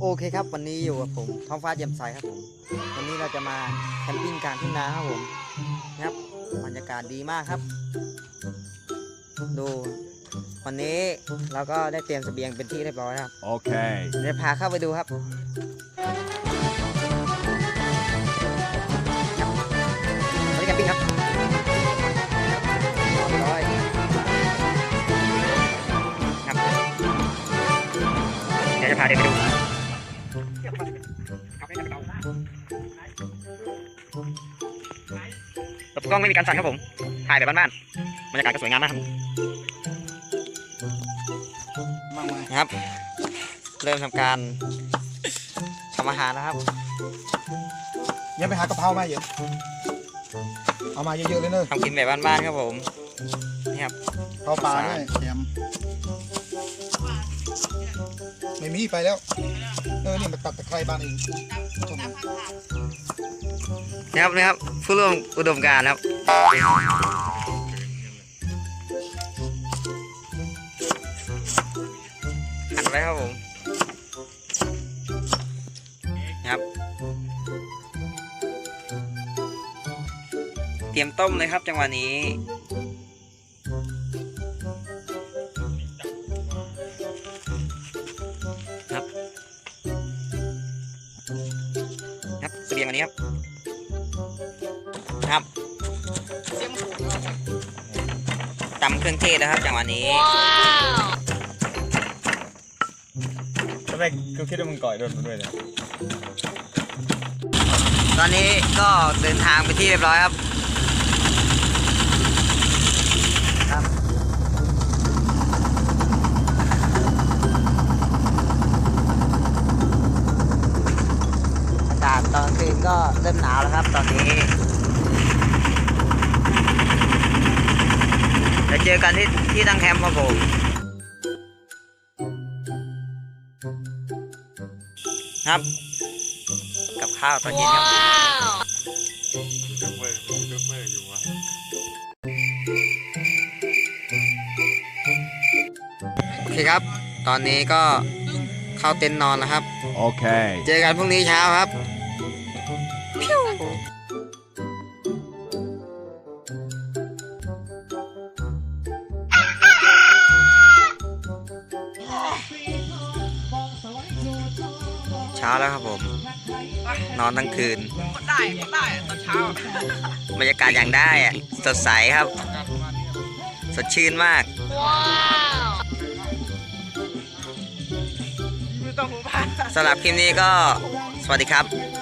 โอเคครับ วันนี้อยู่กับผมท้องฟ้าแจ่มใสครับผมวันนี้เราจะมาแคมปิ้งกลารทุ่งนาครับผมนะครับบรรยากาศดีมากครับ ดู วันนี้เราก็ได้เตรียมเสบียงเป็นที่เรียบร้อยครับ Okay. เดี๋ยวพาเข้าไปดูครับวันนี้แคมปิ้งครับเรียบร้อยครับเดี๋ยวจะพาเดินไปดูระบบ กล้องไม่มีการสั่นครับผม ถ่ายแบบบ้านๆบรรยากาศก็สวยงามมากครับนะครับ เริ่มทำการทำอาหารนะครับยังไปหากะเพรามาเยอะเอามาเยอะๆเลยเนอะทำกินแบบบ้านๆครับผม นี่ครับเผาปลาด้วยแถม ไม่มีไปแล้ว เออ นี่มาตัดตะไคร้บ้านเองชมนี่ครับนี่ครับผู้ร่วมอุดมการณ์ครับ หันไปครับผมครับ เตรียมต้มเลยครับจังหวะนี้ ยงอันนี้ครับครับตำเครื่องเทศนะครับจังหวะนี้ทำไมกูคิดว่ามึงก่อยโดนมันด้วยเนี่ยตอนนี้ก็เดินทางไปที่เรียบร้อยครับครับ อากาศ ตอนคืนก็เริ่มหนาวแล้วครับ ตอนนี้เดี๋ยวเจอกันที่ที่ตั้งแคมป์ครับผมครับ กับข้าวตอนเย็นครับยูทูบเบอร์ยูทูบเบอร์อยู่วะโอเคครับ ตอนนี้ก็เข้าเต็นท์นอนแล้วครับ Okay. เจอกันพรุ่งนี้เช้าครับ เช้าแล้วครับผม นอนทั้งคืนได้ได้ตอนเช้าบรรยากาศอย่างได้อะสดใสครับ สดชื่นมากคือต้องหูผ้าสำหรับคลิปนี้ก็สวัสดีครับส